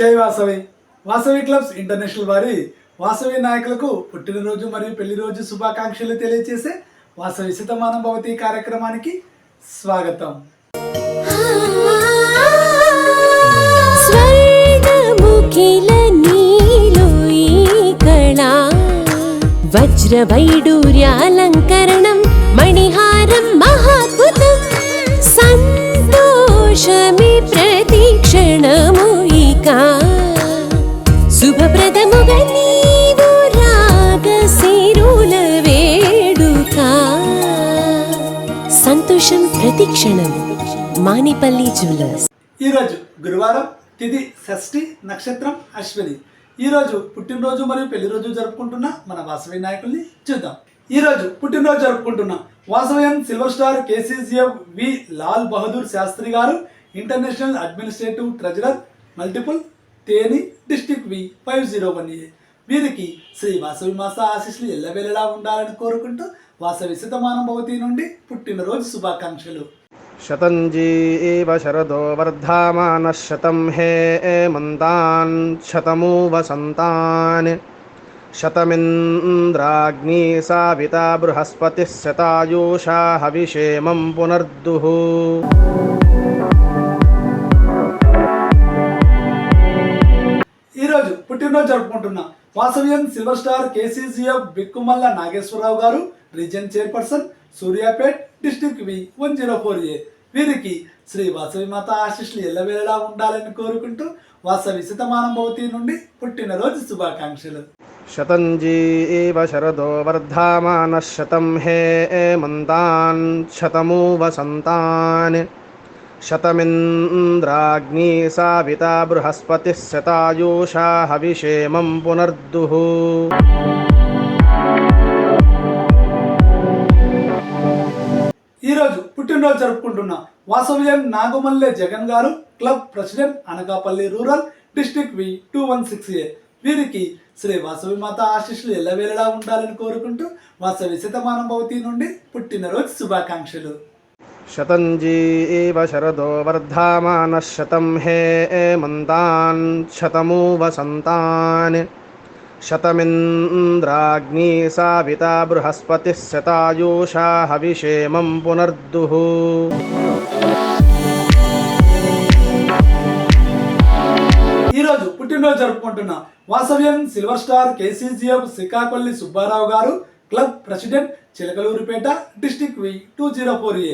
జై Vasavi. Vasavi clubs international వారి వాసవి నాయకులకు పుట్టినరోజు మరియు పెళ్ళి రోజు శుభాకాంక్షలు తెలియజేసే వాసవి శతమానం భవతి కార్యక్రమానికి స్వాగతం. స్వర్గముఖిల నీలో వజ్రవైడూర్యాలంకరణం మణిహారం మహాద్భుతం సంతోషమి ప్రతిక్షణము శుభప్రదముగా నీవు వేడుక. సంతోషం ప్రతిక్షణం మానిపల్లి జ్యువెలర్స్. ఈరోజు గురువారం తిది షష్ఠి నక్షత్రం అశ్విని. ఈరోజు పుట్టినరోజు మరియు పెళ్ళి రోజు జరుపుకుంటున్న మన వాసవి నాయకుల్ని చూద్దాం. ఈరోజు పుట్టినరోజు జరుపుకుంటున్న Vasavian silver star KCCF V. Lal Bahadur Shastri garu international administrative treasurer multiple Theni district V five zero one A వీరికి శ్రీ వాసవి మాస ఆశీస్సులు ఎల్లవేళలా ఉండాలని కోరుకుంటూ వాసవి శతమానం భవతి నుండి పుట్టినరోజు శుభాకాంక్షలు. శతంజీ ఇవ శరదో వర్ధమాన శతం హే మంతాన్ శతమూ వసంతాన్ శతమింద్రాగ్ని సావిత బృహస్పతి శతాయూషా హవిషేమం పునర్దుహూ ఘనంగా జరుపుకుంటున్నా. Vasavian silver star KCGF Bikkumalla Nageswara Rao garu region chairperson Suryapet district V one zero four A. వీరికి శ్రీ వాసవి మాత ఆశిష్లు ఎల్లవేళలా ఉండాలని కోరుకుంటూ వాసవి శతమానభవతి నుండి పుట్టినరోజు శుభాకాంక్షలు. శతంజీ ఏవ శరదో వర్ధమాన శతం హే మంతాన్ శతము వసంతాన్ शतमिन्द्राग्नी साविता बृहस्पतिः शतायुषा हविषेमं पुनर्दुः ఈరోజు పుట్టినరోజు జరుపుకుంటున్న వాసవ్యం నాగమల్లె జగన్ గారు club president Anakapalli rural district V two one six A వీరికి శ్రీ వాసవి మాత ఆశీస్సులు ఎల్లవేళలా ఉండాలని కోరుకుంటూ వాసవి శతమానం భవతి నుండి పుట్టినరోజు శుభాకాంక్షలు शतञ्जी एव शरदो वर्धामानः शतं हे एमन्तान् शतमु वसन्तान् शतमिन्द्राग्नी साविता बृहस्पतिः शतायुषा हविषेमं पुनर्दुः ఈరోజు పుట్టినరోజు జరుపుకుంటున్న Vasavyam silver star KCCF Srikakuli Subbarao గారు club president Chilakaluripet district V two zero four A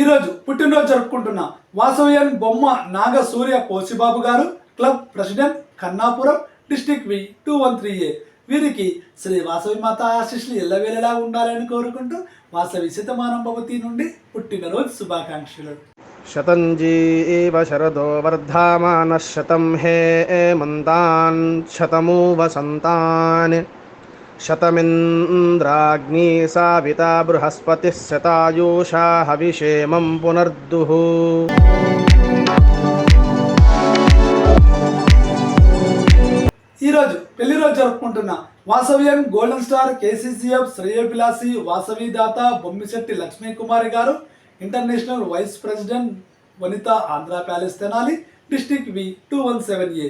ఈరోజు పుట్టినరోజు జరుపుకుంటున్న వాసవ్యన్ బొమ్మ Naga Surya Posibabu garu club president Kannapuram district V two one three A. వీరికి శ్రీ వాసవి మాత ఆశిష్లు ఎల్లవేళలా ఉండాలని కోరుకుంటూ వాసవి శతమానం భవతి నుండి పుట్టినరోజు శుభాకాంక్షలు. శతంజీ ఏవ శరదో వర్ధమాన శతం హే మంతాన్ శతమూ వసంతాన్ शतमिन्द्राग्नी साविता बृहस्पतिः शतायुषा हविषेमं पुनर्दुः ఈరోజు పెళ్లి రోజు జరుపుకుంటున్న వాసవ్యన్ గోల్డెన్ స్టార్ కేసీసీఎఫ్ శ్రేయోభిలాసి వాసవి దాత బొమ్మిశెట్టి లక్ష్మీ కుమారి గారు international vice president Vanitha Andhra palace Tenali district V two one seven A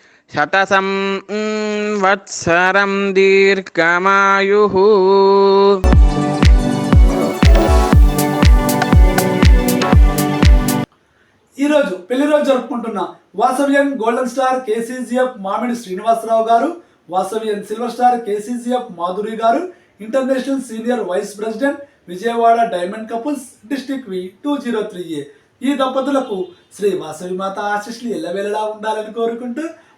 శతసం వత్సరం దీర్ఘమాయు. ఈరోజు పెళ్ళి రోజు జరుపుకుంటున్న వాసవ్యం golden star KCGF Mamidi Srinivasarao garu Vasavyam silver star KCGF Madhuri garu international senior vice president Vijayawada diamond couples district V two zero three A. ఈ దంపతులకు శ్రీ వాసవి మాత ఆశిష్లు ఎల్లవేళలా ఉండాలని కోరుకుంటూ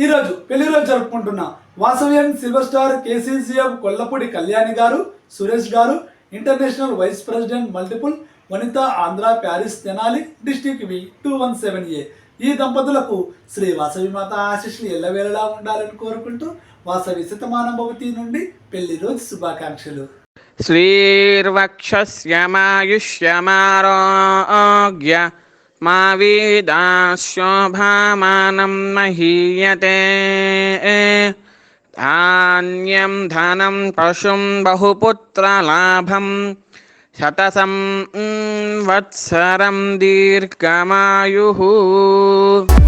ఈరోజు పెళ్ళి రోజు జరుపుకుంటున్న Vasavian silver star KCCF Kollapudi Kalyani garu Suresh garu international vice president multiple Vanitha Andhra Paris Tenali district V two one seven A. ఈ దంపతులకు శ్రీ వాసవి మాత ఆశిష్లు ఎల్లవేళలా ఉండాలని కోరుకుంటూ వాసవి శతమానభవతి నుండి పెళ్ళి రోజు శుభాకాంక్షలు. శ్రీర్వక్షమాయుష్యమారోగ్య मा वेदाशोभामानं महीयते। धान्यं धनं पशुं बहुपुत्रलाभं। शतसं वत्सरं दीर्घमायुः।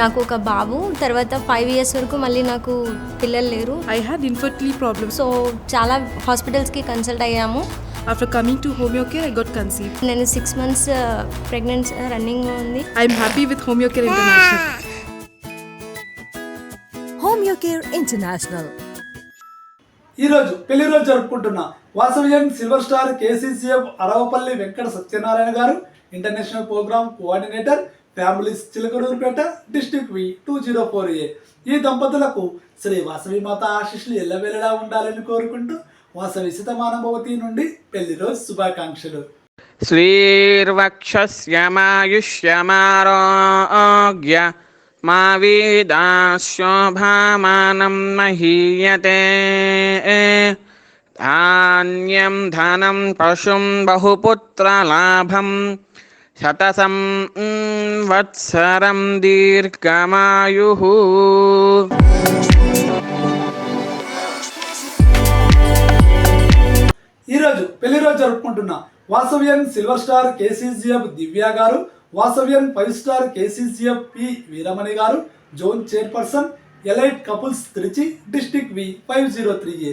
నాకు ఒక బాబు తర్వాత ఫైవ్ ఇయర్స్ వరకు మళ్ళీ నాకు పిల్లలు లేరు I had infertility problems. So చాలా హాస్పిటల్స్కి కన్సల్ట్ అయ్యాము After coming to Homeocare, I got conceived. నేను సిక్స్ మంత్స్ ప్రెగ్నెన్సీ రన్నింగ్ ఉంది I'm happy with Homeocare International. Homeocare International. ఈరోజు పెళ్ళి రోజు జరుపుకుంటున్న Vasavian silver star KCCF Aravapalli Venkata Satyanarayana garu international program coordinator families Chilakadurupeta district V two zero four A ఈ దంపతులకు శ్రీ వాసవి మాత ఆశీస్సులు ఎల్లవేళలా ఉండాలని కోరుకుంటూ వాసవి సితమానభవతి నుండి పెళ్ళి రోజు శుభాకాంక్షలు. శ్రీర్వక్షమాయుష్యమారోగ్య మా వీదాశోభామానం మహీయతే. ధాన్యం ధనం పశుం బహుపుత్రలాభం శతసం వత్సరం దీర్ఘమాయు. ఈరోజు పెళ్ళి రోజు జరుపుకుంటున్న Vasavyam silver star KCGF Divya garu Vasavian five star KCGF P Veeramani garu zone chairperson elite couples Trichy district V five zero three A.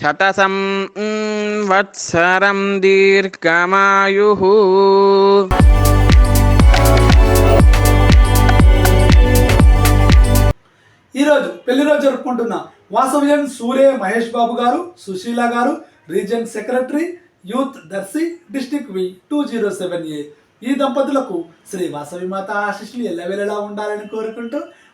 శతసం వత్సరం దీర్ఘమాయు. ఈరోజు పెళ్ళి రోజు జరుపుకుంటున్న వాసవ్యం సూర్య Mahesh Babu garu Sushila garu region secretary youth Darsi district V two zero seven A. ఈ దంపతులకు శ్రీ వాసవి మాత ఆశిష్లు ఎల్లవేళలా ఉండాలని కోరుకుంటూ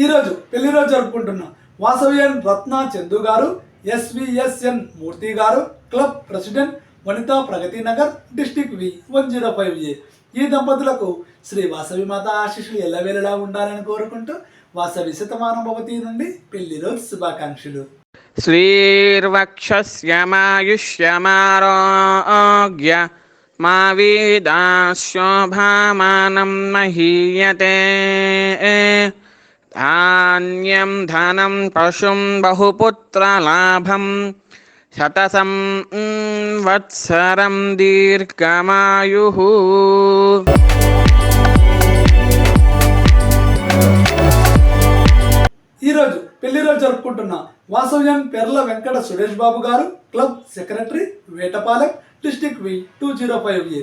ఈరోజు పెళ్ళి రోజు జరుపుకుంటున్నాం వాసవియన్ రత్న Chandu garu SVSN Murthy garu club president Vanitha Pragathi Nagar district V one zero five A. ఈ దంపతులకు శ్రీ వాసవి మాత ఆశీస్సులు ఎల్లవేళలా ఉండాలని కోరుకుంటూ వాసవి శతమానుభవతి నుండి పెళ్ళి రోజు శుభాకాంక్షలు. శ్రీర్వక్షమాయుష్యమారోగ్య మా వీదాశోభామానం మహీయతే. ధాన్యం ధనం పశుం బహుపుత్రలాభం శతసం వత్సరం దీర్ఘమాయు ఈరోజు పెళ్ళి రోజు జరుపుకుంటున్న వాసవ్యం పెర్ల Venkata Suresh Babu garu club secretary Vetapalem district V two zero five A.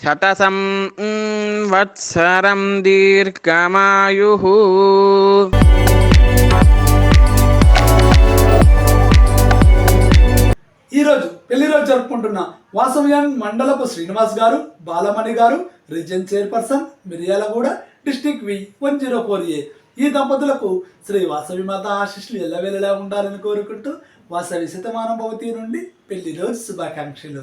శతసం వత్సరం దీర్ఘమాయు. ఈరోజు పెళ్ళి రోజు జరుపుకుంటున్న వాసవ్యాన్ మండలపు Srinivas garu Balamani garu region chairperson Miryalaguda district V one zero four A. ఈ దంపతులకు శ్రీ వాసవి మాత ఆశిష్లు ఎల్లవేళలా ఉండాలని కోరుకుంటూ వాసవి శతమానం భవతి నుండి పెళ్ళి రోజు శుభాకాంక్షలు.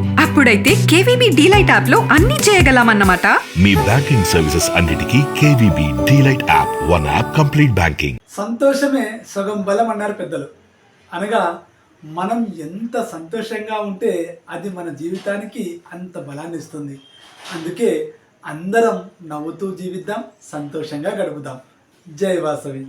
అప్పుడైతే కేవీబీ డీలైట్ యాప్లో అన్ని చేయగలమన్నమాట. మీ బ్యాంకింగ్ సర్వీసెస్ అన్నిటికీ KVB DLite app one app complete banking. సంతోషమే సగం బలం అన్నారు పెద్దలు. అనగా మనం ఎంత సంతోషంగా ఉంటే అది మన జీవితానికి అంత బలాన్ని ఇస్తుంది. అందుకే అందరం నవ్వుతూ జీవిద్దాం సంతోషంగా గడుపుదాం. జై వాసవి.